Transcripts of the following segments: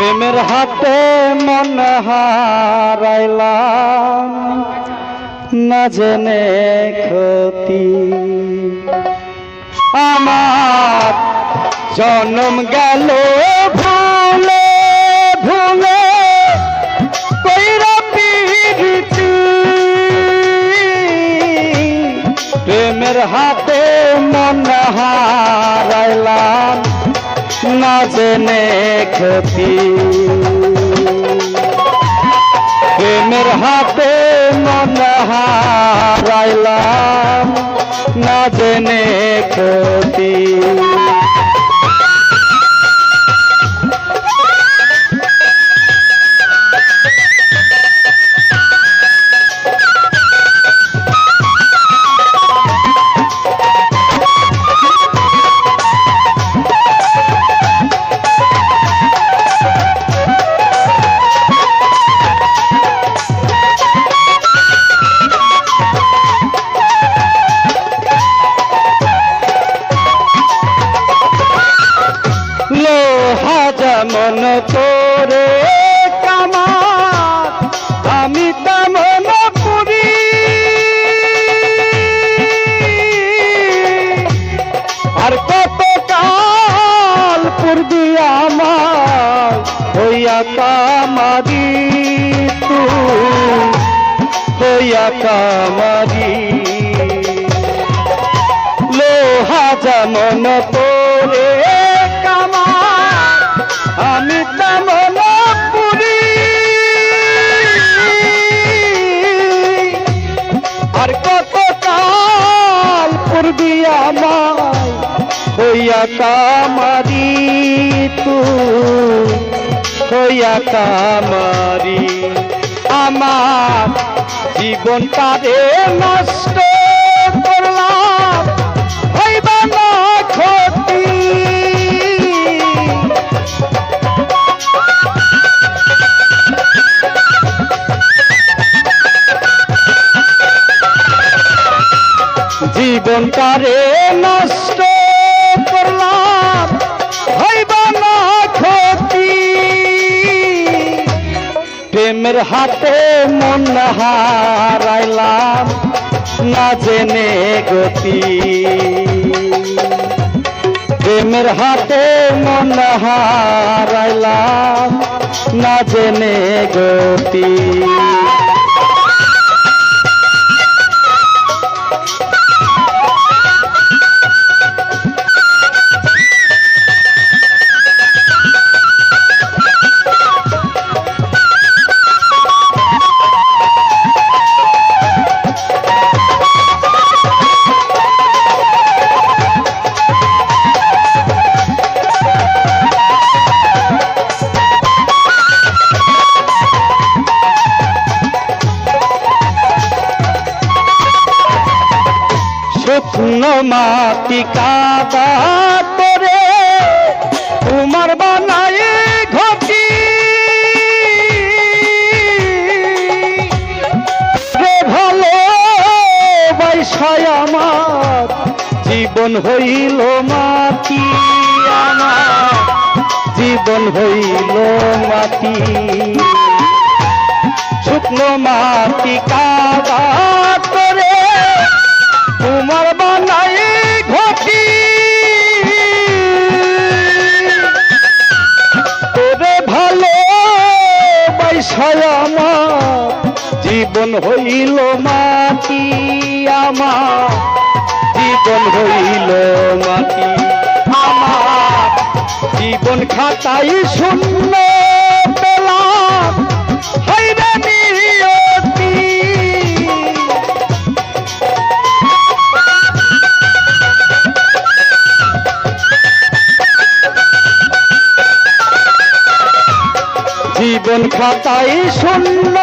প্রেমের হাতে মন হারাইলাম। না জেনে ক্ষতি। আমার জন্ম গেল ভুলে ভুলে প্রেমের হাতে মন হারাইলাম। না জেনে ক্ষতি প্রেমের হাতে মন হারাইলাম না জেনে ক্ষতি যেমন তোরে কামার, আমি তেমন পুরি আর কত কাল পূর্বি আমার হইয়া কামারি হইয়া কামারি। লোহা যেমন তোরে হইয়া কামারি তু হইয়া কামারি। আমার জীবনটা রে নষ্ট করলাম জীবনটারে নষ্ট করলাম। না ক্ষতি। প্রেমের হাতে মন হারাইলাম, না জেনে গতি। প্রেমের হাতে মন হারাইলাম, না জেনে গতি। শুকনো মাটি তোমার বানায় ঘটি। রে ভালো বৈশায় আমার, জীবন হইল মাটি জীবন হইল মাটি শুকনো মাটি কাদা বৈশায় আমার জীবন হইল মাটি আমার। জীবন হইল মাটি আমার। জীবন খাতাই শূন্য পেলাম। খাতায় শূন্য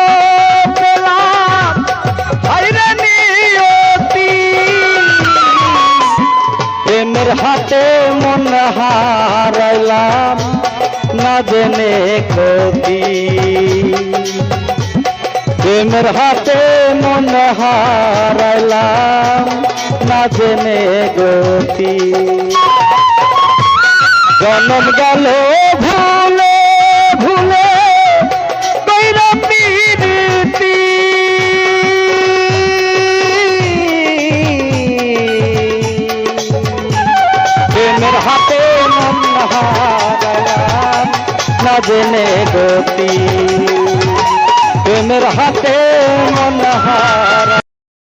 প্রেমের হাতে মন হারাইলাম, না জেনে ক্ষতি। প্রেমের হাতে মন না জেনে গতি। জনম গেল ভুলে ভুলে প্রেমের হাতে মন হারালাম না হাতে মন হারা